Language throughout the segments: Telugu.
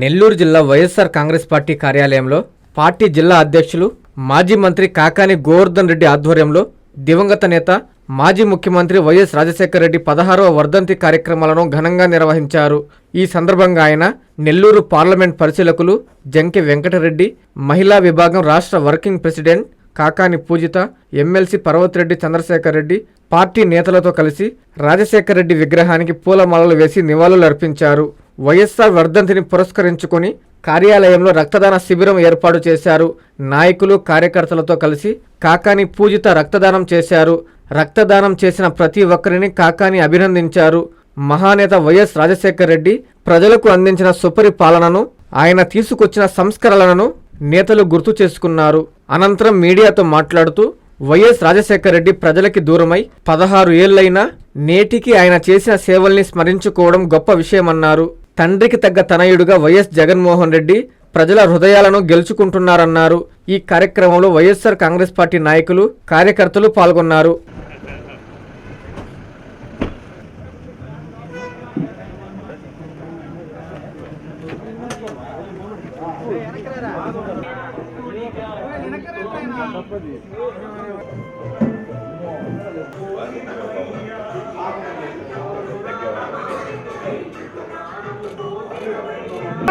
నెల్లూరు జిల్లా వైఎస్ఆర్ కాంగ్రెస్ పార్టీ కార్యాలయంలో పార్టీ జిల్లా అధ్యక్షులు మాజీ మంత్రి కాకాని గోవర్ధన్ రెడ్డి ఆధ్వర్యంలో దివంగత నేత మాజీ ముఖ్యమంత్రి వైఎస్ రాజశేఖర రెడ్డి పదహారవ వర్ధంతి కార్యక్రమాలను ఘనంగా నిర్వహించారు. ఈ సందర్భంగా ఆయన నెల్లూరు పార్లమెంట్ పరిశీలకులు జంకె వెంకటరెడ్డి మహిళా విభాగం రాష్ట్ర working president Kakani Poojitha MLC Parvathireddy Chandrasekhar Reddy party నేతలతో కలిసి రాజశేఖర రెడ్డి విగ్రహానికి పూలమాలలు వేసి నివాళులర్పించారు. వైఎస్ఆర్ వర్ధంతిని పురస్కరించుకొని కార్యాలయంలో రక్తదాన శిబిరం ఏర్పాటు చేశారు. నాయకులు కార్యకర్తలతో కలిసి కాకాని పూజిత రక్తదానం చేశారు. రక్తదానం చేసిన ప్రతి ఒక్కరిని కాకాని అభినందించారు. మహానేత వైఎస్ రాజశేఖర్ రెడ్డి ప్రజలకు అందించిన సుపరిపాలనను ఆయన తీసుకొచ్చిన సంస్కరణలను నేతలు గుర్తు చేసుకున్నారు. అనంతరం మీడియాతో మాట్లాడుతూ వైఎస్ రాజశేఖర రెడ్డి ప్రజలకి దూరమై పదహారు ఏళ్ళైనా నేటికి ఆయన చేసిన సేవల్ని స్మరించుకోవడం గొప్ప విషయమన్నారు. తండ్రికి తగ్గ తనయుడుగా వైఎస్ జగన్మోహన్ రెడ్డి ప్రజల హృదయాలను గెలుచుకుంటున్నారన్నారు. ఈ కార్యక్రమంలో వైఎస్ఆర్ కాంగ్రెస్ పార్టీ నాయకులు కార్యకర్తలు పాల్గొన్నారు.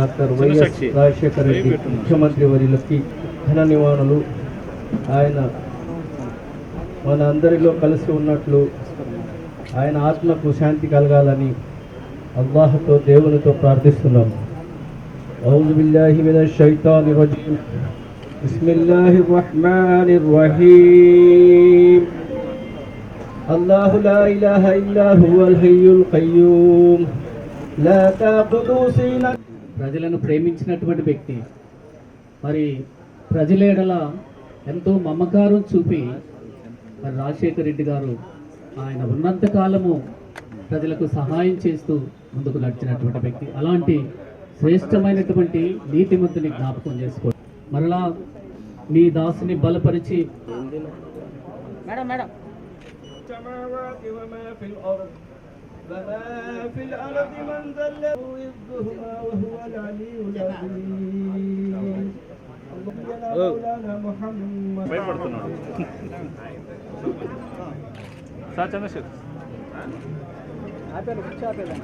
డాక్టర్ వైఎస్ రాజశేఖర రెడ్డి ముఖ్యమంత్రి వర్యులకి ఘన నివారణలు ఆయన మన అందరిలో కలిసి ఉన్నట్లు ఆయన ఆత్మకు శాంతి కలగాలని అల్లాహతో దేవునితో ప్రార్థిస్తున్నాము. أعوذ بالله من الشيطان الرجيم بسم الله الرحمن الرحيم الله لا إله إلا هو الحي القيوم لا تأخذه سنة ప్రజలను ప్రేమించినటువంటి వ్యక్తి మరి ప్రజలేడల ఎంతో మమకారం చూపి మరి రాజశేఖర రెడ్డి గారు ఆయన ఉన్నంత కాలము ప్రజలకు సహాయం చేస్తూ ముందుకు నడిచినటువంటి వ్యక్తి అలాంటి శ్రేష్టమైనటువంటి నీతిమంతుని జ్ఞాపకం చేసుకోండి. మరలా మీ దాసుని బలపరిచి మేడం మేడం. భయపడుతున్నాడు. సార్ చంద్రశేఖర్ ఆపేలు కూర్చో ఆపేలా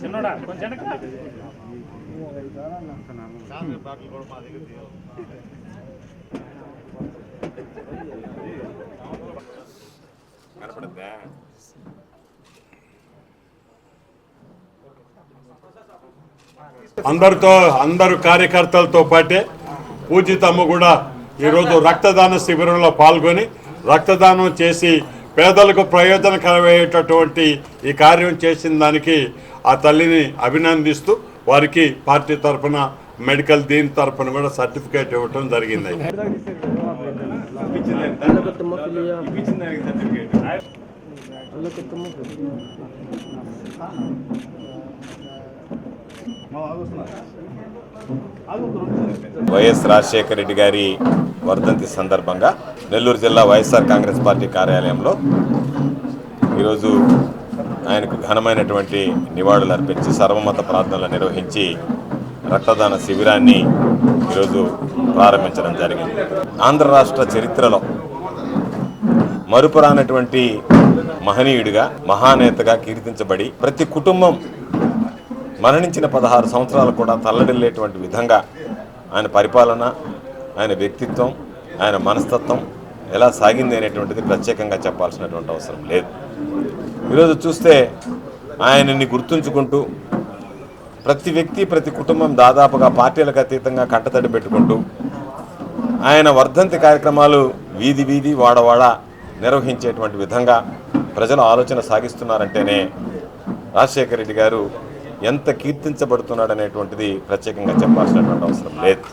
చిన్నోడా కొంచెం వెనక్కి. అందరితో అందరు కార్యకర్తలతో పాటే పూజితమ్మ కూడా ఈరోజు రక్తదాన శిబిరంలో పాల్గొని రక్తదానం చేసి పేదలకు ప్రయోజనకరమయ్యేటటువంటి ఈ కార్యం చేసిన దానికి ఆ తల్లిని అభినందిస్తూ వారికి పార్టీ తరఫున మెడికల్ దీని తరఫున కూడా సర్టిఫికేట్ ఇవ్వటం జరిగింది. వైఎస్ రాజశేఖర రెడ్డి గారి వర్ధంతి సందర్భంగా నెల్లూరు జిల్లా వైఎస్ఆర్ కాంగ్రెస్ పార్టీ కార్యాలయంలో ఈరోజు ఆయనకు ఘనమైనటువంటి నివాళులు అర్పించి సర్వమత ప్రార్థనలు నిర్వహించి రక్తదాన శిబిరాన్ని ఈరోజు ప్రారంభించడం జరిగింది. ఆంధ్ర రాష్ట్ర చరిత్రలో మరుపురానటువంటి మహనీయుడిగా మహానేతగా కీర్తించబడి ప్రతి కుటుంబం మరణించిన పదహారు సంవత్సరాలు కూడా తల్లడిల్లేటువంటి విధంగా ఆయన పరిపాలన ఆయన వ్యక్తిత్వం ఆయన మనస్తత్వం ఎలా సాగింది అనేటువంటిది ప్రత్యేకంగా చెప్పాల్సినటువంటి అవసరం లేదు. ఈరోజు చూస్తే ఆయనని గుర్తుంచుకుంటూ ప్రతి వ్యక్తి ప్రతి కుటుంబం దాదాపుగా పార్టీలకు అతీతంగా కంటతడి పెట్టుకుంటూ ఆయన వర్ధంతి కార్యక్రమాలు వీధి వీధి వాడవాడ నిర్వహించేటువంటి విధంగా ప్రజలు ఆలోచన సాగిస్తున్నారంటేనే రాజశేఖర రెడ్డి గారు ఎంత కీర్తించబడుతున్నాడనేటువంటిది ప్రత్యేకంగా చెప్పాల్సినటువంటి అవసరం లేదు.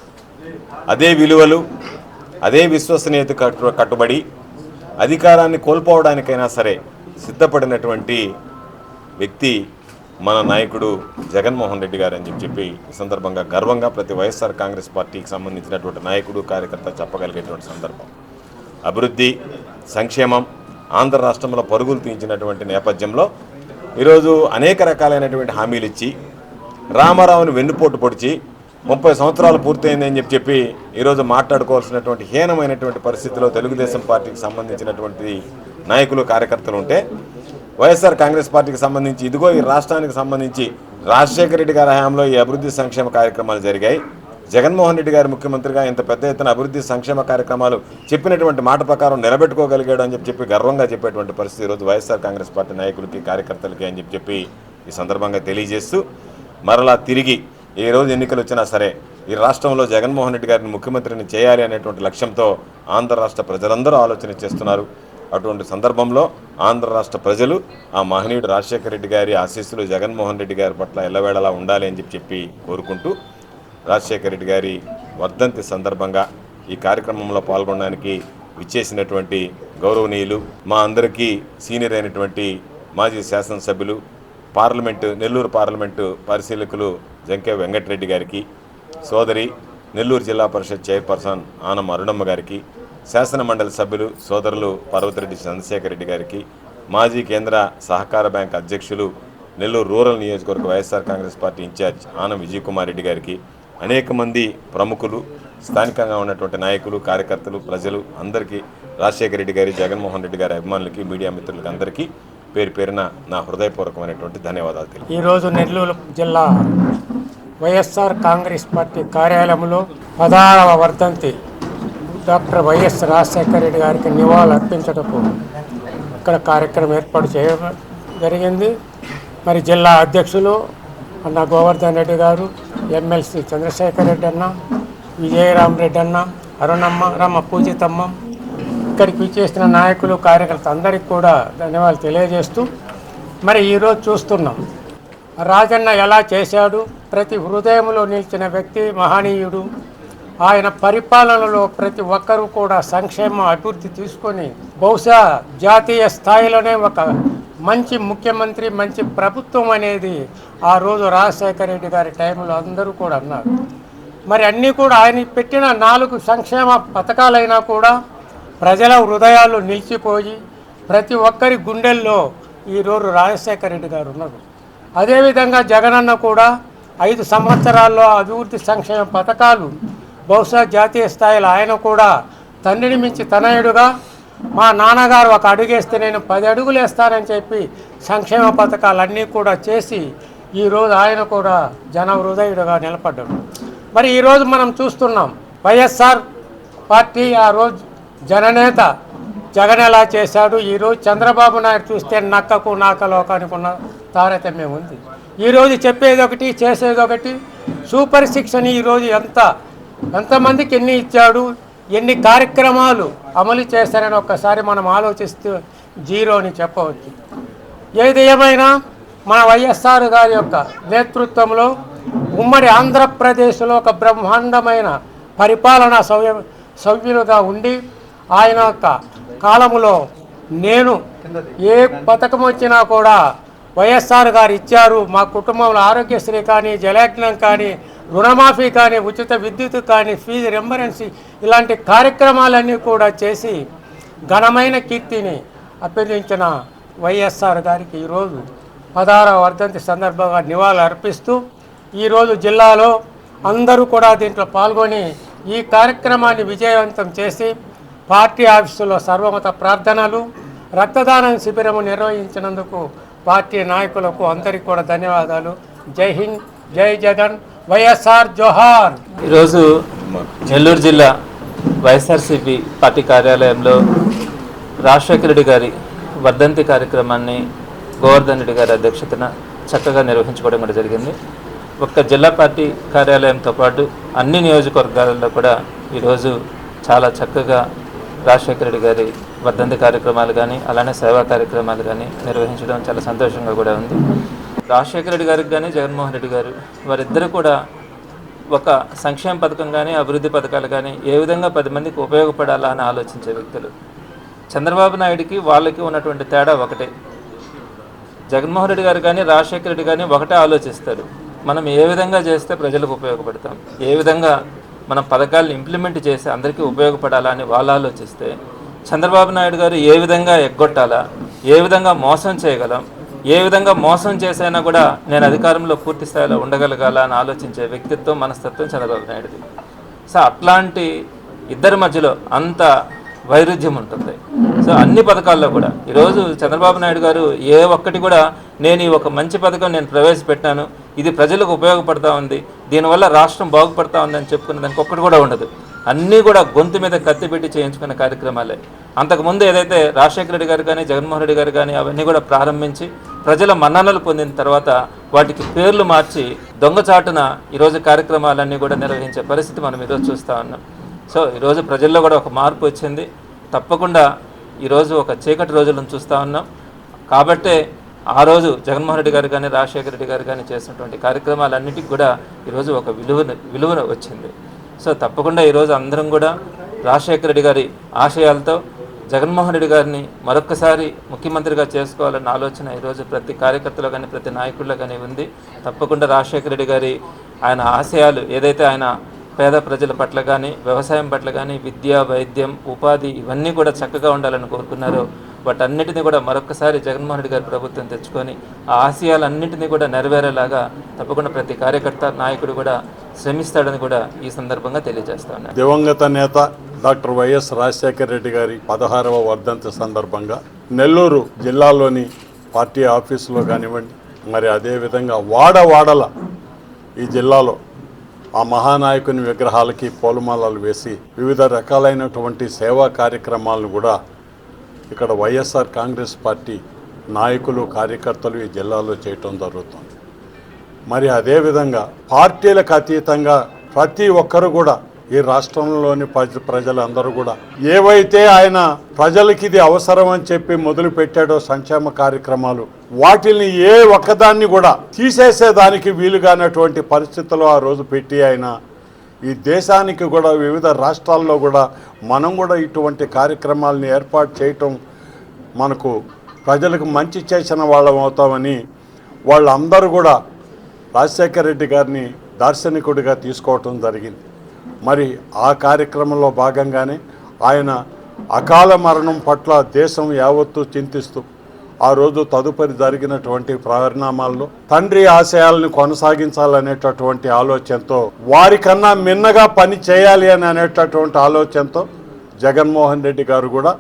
అదే విలువలు అదే విశ్వసనీయత కట్టు కట్టుబడి అధికారాన్ని కోల్పోవడానికైనా సరే సిద్ధపడినటువంటి వ్యక్తి మన నాయకుడు జగన్మోహన్ రెడ్డి గారు అని చెప్పి ఈ సందర్భంగా గర్వంగా ప్రతి వైఎస్ఆర్ కాంగ్రెస్ పార్టీకి సంబంధించినటువంటి నాయకుడు కార్యకర్త చెప్పగలిగేటువంటి సందర్భం. అభివృద్ధి సంక్షేమం ఆంధ్ర రాష్ట్రంలో పరుగులు తీయించినటువంటి నేపథ్యంలో ఈరోజు అనేక రకాలైనటువంటి హామీలు ఇచ్చి రామారావుని వెన్నుపోటు పొడిచి ముప్పై సంవత్సరాలు పూర్తయిందని చెప్పి చెప్పి ఈరోజు మాట్లాడుకోవాల్సినటువంటి హీనమైనటువంటి పరిస్థితిలో తెలుగుదేశం పార్టీకి సంబంధించినటువంటి నాయకులు కార్యకర్తలు ఉంటే వైఎస్ఆర్ కాంగ్రెస్ పార్టీకి సంబంధించి ఇదిగో ఈ రాష్ట్రానికి సంబంధించి రాజశేఖర రెడ్డి గారి హయాంలో ఈ అభివృద్ధి సంక్షేమ కార్యక్రమాలు జరిగాయి. జగన్మోహన్ రెడ్డి గారు ముఖ్యమంత్రిగా ఇంత పెద్ద ఎత్తున అభివృద్ధి సంక్షేమ కార్యక్రమాలు చెప్పినటువంటి మాట ప్రకారం నిలబెట్టుకోగలిగాడు అని చెప్పి చెప్పి గర్వంగా చెప్పేటువంటి పరిస్థితి ఈరోజు వైఎస్ఆర్ కాంగ్రెస్ పార్టీ నాయకులకి కార్యకర్తలకి అని చెప్పి చెప్పి ఈ సందర్భంగా తెలియజేస్తూ మరలా తిరిగి ఏ రోజు ఎన్నికలు వచ్చినా సరే ఈ రాష్ట్రంలో జగన్మోహన్ రెడ్డి గారిని ముఖ్యమంత్రిని చేయాలి అనేటువంటి లక్ష్యంతో ఆంధ్ర రాష్ట్ర ప్రజలందరూ ఆలోచన చేస్తున్నారు. అటువంటి సందర్భంలో ఆంధ్ర రాష్ట్ర ప్రజలు ఆ మహనీయుడు రాజశేఖర రెడ్డి గారి ఆశీస్సులు జగన్మోహన్ రెడ్డి గారి పట్ల ఎల్లవేళలా ఉండాలి అని చెప్పి చెప్పి కోరుకుంటూ రాజశేఖర రెడ్డి గారి వర్ధంతి సందర్భంగా ఈ కార్యక్రమంలో పాల్గొనడానికి విచ్చేసినటువంటి గౌరవనీయులు మా అందరికీ సీనియర్ అయినటువంటి మాజీ శాసనసభ్యులు పార్లమెంటు నెల్లూరు పార్లమెంటు పరిశీలకులు జంకే వెంకటరెడ్డి గారికి సోదరి నెల్లూరు జిల్లా పరిషత్ చైర్పర్సన్ ఆనం అరుణమ్మ గారికి శాసన మండలి సభ్యులు సోదరులు పర్వతిరెడ్డి చంద్రశేఖర్ రెడ్డి గారికి మాజీ కేంద్ర సహకార బ్యాంక్ అధ్యక్షులు నెల్లూరు రూరల్ నియోజకవర్గ వైఎస్ఆర్ కాంగ్రెస్ పార్టీ ఇన్ఛార్జ్ ఆనం విజయ్ కుమార్ రెడ్డి గారికి అనేక మంది ప్రముఖులు స్థానికంగా ఉన్నటువంటి నాయకులు కార్యకర్తలు ప్రజలు అందరికీ రాజశేఖర రెడ్డి గారి జగన్మోహన్ రెడ్డి గారి అభిమానులకి మీడియా మిత్రులకి అందరికీ పేరు పేరున నా హృదయపూర్వకమైనటువంటి ధన్యవాదాలు ఈరోజు నెల్లూరు జిల్లా వైఎస్ఆర్ కాంగ్రెస్ పార్టీ కార్యాలయంలో పదహారవ వర్ధంతి డాక్టర్ వైఎస్ రాజశేఖర రెడ్డి గారికి నివాళులు అర్పించటకు ఇక్కడ కార్యక్రమం ఏర్పాటు చేయ జరిగింది. మరి జిల్లా అధ్యక్షులు అన్న గోవర్ధన్ రెడ్డి గారు ఎమ్మెల్సీ చంద్రశేఖర్ రెడ్డి అన్న విజయరామ్ రెడ్డి అన్న అరుణమ్మ రమ్మ పూజితమ్మ ఇక్కడికి విచ్చేసిన నాయకులు కార్యకర్త అందరికీ కూడా ధన్యవాదాలు తెలియజేస్తూ మరి ఈరోజు చూస్తున్నాం. రాజన్న ఎలా చేశాడు? ప్రతి హృదయంలో నిలిచిన వ్యక్తి మహనీయుడు. ఆయన పరిపాలనలో ప్రతి ఒక్కరూ కూడా సంక్షేమ అభివృద్ధి తీసుకొని బహుశా జాతీయ స్థాయిలోనే ఒక మంచి ముఖ్యమంత్రి మంచి ప్రభుత్వం అనేది ఆ రోజు రాజశేఖర రెడ్డి గారి టైంలో అందరూ కూడా అన్నారు. మరి అన్నీ కూడా ఆయన పెట్టిన నాలుగు సంక్షేమ పథకాలైనా కూడా ప్రజల హృదయాలు నిలిచిపోయి ప్రతి ఒక్కరి గుండెల్లో ఈరోజు రాజశేఖర రెడ్డి గారు ఉన్నారు. అదేవిధంగా జగనన్న కూడా ఐదు సంవత్సరాల్లో అభివృద్ధి సంక్షేమ పథకాలు బహుశా జాతీయ స్థాయిలో ఆయన కూడా తండ్రిని మించి తనయుడుగా మా నాన్నగారు ఒక అడుగేస్తే నేను పది అడుగులు వేస్తానని చెప్పి సంక్షేమ పథకాలన్నీ కూడా చేసి ఈరోజు ఆయన కూడా జన హృదయుడుగా నిలబడ్డాడు. మరి ఈరోజు మనం చూస్తున్నాం వైఎస్ఆర్ పార్టీ ఆ రోజు జననేత జగన్ ఎలా చేశాడు? ఈరోజు చంద్రబాబు నాయుడు చూస్తే నక్కకు నాకలోకానికి ఉన్న తారతమ్యం ఉంది. ఈరోజు చెప్పేది ఒకటి చేసేది ఒకటి. సూపర్ సిక్స్ని ఈరోజు ఎంత ఎంతమందికి ఎన్ని ఇచ్చాడు? ఎన్ని కార్యక్రమాలు అమలు చేశారని ఒక్కసారి మనం ఆలోచిస్తూ జీరో అని చెప్పవచ్చు. ఏది ఏమైనా మన వైఎస్ఆర్ గారి యొక్క నేతృత్వంలో ఉమ్మడి ఆంధ్రప్రదేశ్లో ఒక బ్రహ్మాండమైన పరిపాలనా సౌవ్య సభ్యులుగా ఉండి ఆయన యొక్క కాలములో నేను ఏ పథకం వచ్చినా కూడా వైఎస్ఆర్ గారు ఇచ్చారు. మా కుటుంబంలో ఆరోగ్యశ్రీ కానీ జలయజ్ఞం కానీ రుణమాఫీ కానీ ఉచిత విద్యుత్ కానీ ఫీజు రెంబరెన్సీ ఇలాంటి కార్యక్రమాలన్నీ కూడా చేసి ఘనమైన కీర్తిని అభ్యర్థించిన వైఎస్ఆర్ గారికి ఈరోజు పదహారవ వర్ధంతి సందర్భంగా నివాళులు అర్పిస్తూ ఈరోజు జిల్లాలో అందరూ కూడా దీంట్లో పాల్గొని ఈ కార్యక్రమాన్ని విజయవంతం చేసి పార్టీ ఆఫీసులో సర్వమత ప్రార్థనలు రక్తదానం శిబిరము నిర్వహించినందుకు పార్టీ నాయకులకు అందరికీ కూడా ధన్యవాదాలు. జై హింద్ జై జగన్. వైఎస్ఆర్ జోహార్. ఈరోజు నెల్లూరు జిల్లా వైఎస్ఆర్సీపీ పార్టీ కార్యాలయంలో రాజశేఖర రెడ్డి గారి వర్ధంతి కార్యక్రమాన్ని గోవర్ధన్ రెడ్డి గారి అధ్యక్షతన చక్కగా నిర్వహించుకోవడం కూడా జరిగింది. ఒక్క జిల్లా పార్టీ కార్యాలయంతో పాటు అన్ని నియోజకవర్గాలలో కూడా ఈరోజు చాలా చక్కగా రాజశేఖర రెడ్డి గారి వర్ధంతి కార్యక్రమాలు కానీ అలానే సేవా కార్యక్రమాలు కానీ నిర్వహించడం చాలా సంతోషంగా కూడా ఉంది. రాజశేఖర రెడ్డి గారికి కానీ జగన్మోహన్ రెడ్డి గారు వారిద్దరు కూడా ఒక సంక్షేమ పథకం కానీ అభివృద్ధి పథకాలు కానీ ఏ విధంగా పది మందికి ఉపయోగపడాలా అని ఆలోచించే వ్యక్తులు. చంద్రబాబు నాయుడికి వాళ్ళకి ఉన్నటువంటి తేడా ఒకటే. జగన్మోహన్ రెడ్డి గారు కానీ రాజశేఖర రెడ్డి కానీ ఒకటే ఆలోచిస్తారు. మనం ఏ విధంగా చేస్తే ప్రజలకు ఉపయోగపడతాం? ఏ విధంగా మనం పథకాలను ఇంప్లిమెంట్ చేసి అందరికీ ఉపయోగపడాలా అని వాళ్ళు ఆలోచిస్తే చంద్రబాబు నాయుడు గారు ఏ విధంగా ఎగ్గొట్టాలా? ఏ విధంగా మోసం చేయగలం? ఏ విధంగా మోసం చేసైనా కూడా నేను అధికారంలో పూర్తి స్థాయిలో ఉండగలగాల అని ఆలోచించే వ్యక్తిత్వం మనస్తత్వం చంద్రబాబు నాయుడుది సో అట్లాంటి ఇద్దరి మధ్యలో అంత వైరుధ్యం ఉంటుంది. సో అన్ని పథకాల్లో కూడా. ఈరోజు చంద్రబాబు నాయుడు గారు ఏ ఒక్కటి కూడా నేను ఈ ఒక మంచి పథకం నేను ప్రవేశపెట్టాను ఇది ప్రజలకు ఉపయోగపడతా ఉంది దీనివల్ల రాష్ట్రం బాగుపడతా ఉందని చెప్పుకునే దానికి ఒక్కటి కూడా ఉండదు. అన్నీ కూడా గొంతు మీద కత్తి పెట్టి చేయించుకునే కార్యక్రమాలే. అంతకుముందు ఏదైతే రాజశేఖర రెడ్డి గారు కానీ జగన్మోహన్ రెడ్డి గారు కానీ అవన్నీ కూడా ప్రారంభించి ప్రజల మన్ననలు పొందిన తర్వాత వాటికి పేర్లు మార్చి దొంగచాటున ఈరోజు కార్యక్రమాలన్నీ కూడా నిర్వహించే పరిస్థితి మనం ఈరోజు చూస్తూ ఉన్నాం. సో ఈరోజు ప్రజల్లో కూడా ఒక మార్పు వచ్చింది. తప్పకుండా ఈరోజు ఒక చీకటి రోజులను చూస్తూ ఉన్నాం. కాబట్టే ఆ రోజు జగన్మోహన్ రెడ్డి గారు కానీ రాజశేఖర రెడ్డి గారు కానీ చేసినటువంటి కార్యక్రమాలన్నిటికీ కూడా ఈరోజు ఒక విలువను విలువ వచ్చింది. సో తప్పకుండా ఈరోజు అందరం కూడా రాజశేఖర రెడ్డి గారి ఆశయాలతో జగన్మోహన్ రెడ్డి గారిని మరొక్కసారి ముఖ్యమంత్రిగా చేసుకోవాలన్న ఆలోచన ఈరోజు ప్రతి కార్యకర్తలో కానీ ప్రతి నాయకుల్లో కానీ ఉంది. తప్పకుండా రాజశేఖర రెడ్డి గారి ఆయన ఆశయాలు ఏదైతే ఆయన పేద ప్రజల పట్ల కానీ వ్యవసాయం పట్ల కానీ విద్య వైద్యం ఉపాధి ఇవన్నీ కూడా చక్కగా ఉండాలని కోరుకున్నారు. వాటన్నిటిని కూడా మరొకసారి జగన్మోహన్ రెడ్డి గారి ప్రభుత్వం తెచ్చుకొని ఆ ఆశయాలన్నింటినీ కూడా నెరవేరేలాగా తప్పకుండా ప్రతి కార్యకర్త నాయకుడు కూడా శ్రమిస్తాడని కూడా ఈ సందర్భంగా తెలియజేస్తా ఉన్నారు దివంగత నేత డాక్టర్ వైఎస్ రాజశేఖర రెడ్డి గారి పదహారవ వర్ధంతి సందర్భంగా నెల్లూరు జిల్లాలోని పార్టీ ఆఫీసులో కానివ్వండి మరి అదేవిధంగా వాడవాడల ఈ జిల్లాలో ఆ మహానాయకుని విగ్రహాలకి పూలమాలలు వేసి వివిధ రకాలైనటువంటి సేవా కార్యక్రమాలను కూడా ఇక్కడ వైఎస్ఆర్ కాంగ్రెస్ పార్టీ నాయకులు కార్యకర్తలు ఈ జిల్లాలో చేయటం జరుగుతుంది. మరి అదేవిధంగా పార్టీలకు అతీతంగా ప్రతి ఒక్కరు కూడా ఈ రాష్ట్రంలోని ప్రజలందరూ కూడా. ఏవైతే ఆయన ప్రజలకి ఇది అవసరం అని చెప్పి మొదలు పెట్టాడో సంక్షేమ కార్యక్రమాలు వాటిని ఏ ఒక్కదాన్ని కూడా తీసేసేదానికి వీలుగానటువంటి పరిస్థితులు ఆ రోజు పెట్టి ఆయన ఈ దేశానికి కూడా వివిధ రాష్ట్రాల్లో కూడా మనం కూడా ఇటువంటి కార్యక్రమాలను ఏర్పాటు చేయటం మనకు ప్రజలకు మంచి చేసిన వాళ్ళం అవుతామని వాళ్ళందరూ కూడా రాజశేఖర రెడ్డి గారిని దార్శనికుడిగా తీసుకోవటం జరిగింది. మరి ఆ కార్యక్రమంలో భాగంగానే ఆయన అకాల మరణం పట్ల దేశం యావత్తు చింతిస్తూ ఆ రోజు తదుపరి జరిగినటువంటి పరిణామాల్లో తండ్రి ఆశయాలను కొనసాగించాలనేటటువంటి ఆలోచనతో వారికన్నా మిన్నగా పని చేయాలి అని అనేటటువంటి ఆలోచనతో జగన్మోహన్ రెడ్డి గారు కూడా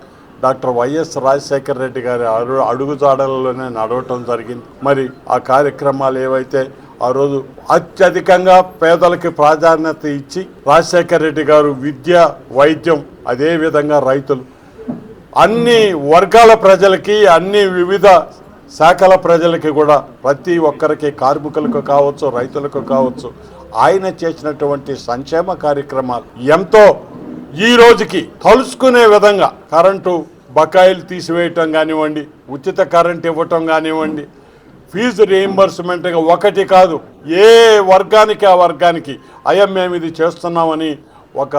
డాక్టర్ వైఎస్ రాజశేఖర రెడ్డి గారి అడుగు అడుగుజాడలలోనే నడవటం జరిగింది. మరి ఆ కార్యక్రమాలు ఏవైతే ఆ రోజు అత్యధికంగా పేదలకి ప్రాధాన్యత ఇచ్చి రాజశేఖర రెడ్డి గారు విద్య వైద్యం అదేవిధంగా రైతులు. అన్ని వర్గాల ప్రజలకి అన్ని వివిధ శాఖల ప్రజలకి కూడా ప్రతి ఒక్కరికి కార్మికులకు కావచ్చు రైతులకు కావచ్చు ఆయన చేసినటువంటి సంక్షేమ కార్యక్రమాలు ఎంతో ఈ రోజుకి తలుసుకునే విధంగా కరెంటు బకాయిలు తీసివేయటం కానివ్వండి ఉచిత కరెంట్ ఇవ్వటం కానివ్వండి ఫీజు రీయింబర్స్మెంట్గా ఒకటి కాదు ఏ వర్గానికి ఆ వర్గానికి అయ్యా మేము ఇది చేస్తున్నామని ఒక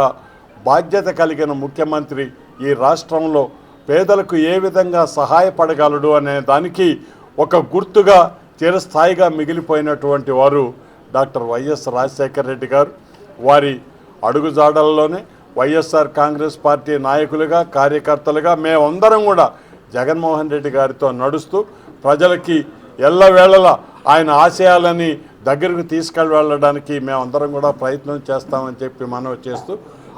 బాధ్యత కలిగిన ముఖ్యమంత్రి ఈ రాష్ట్రంలో పేదలకు ఏ విధంగా సహాయపడగలడు అనే దానికి ఒక గుర్తుగా చిరస్థాయిగా మిగిలిపోయినటువంటి వారు డాక్టర్ వైఎస్ రాజశేఖర రెడ్డి గారు. వారి అడుగుజాడల్లోనే వైఎస్ఆర్ కాంగ్రెస్ పార్టీ నాయకులుగా కార్యకర్తలుగా మేమందరం కూడా జగన్మోహన్ రెడ్డి గారితో నడుస్తూ ప్రజలకి ఎల్లవేళలా ఆయన ఆశయాలని దగ్గరకు తీసుకెళ్ళడానికి మేమందరం కూడా ప్రయత్నం చేస్తామని చెప్పి మనవి చేస్తూ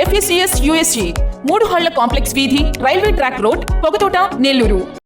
FSCS USG మూడు హళ్ళ కాంప్లెక్స్ వీధి railway track road Pogathota Nellore.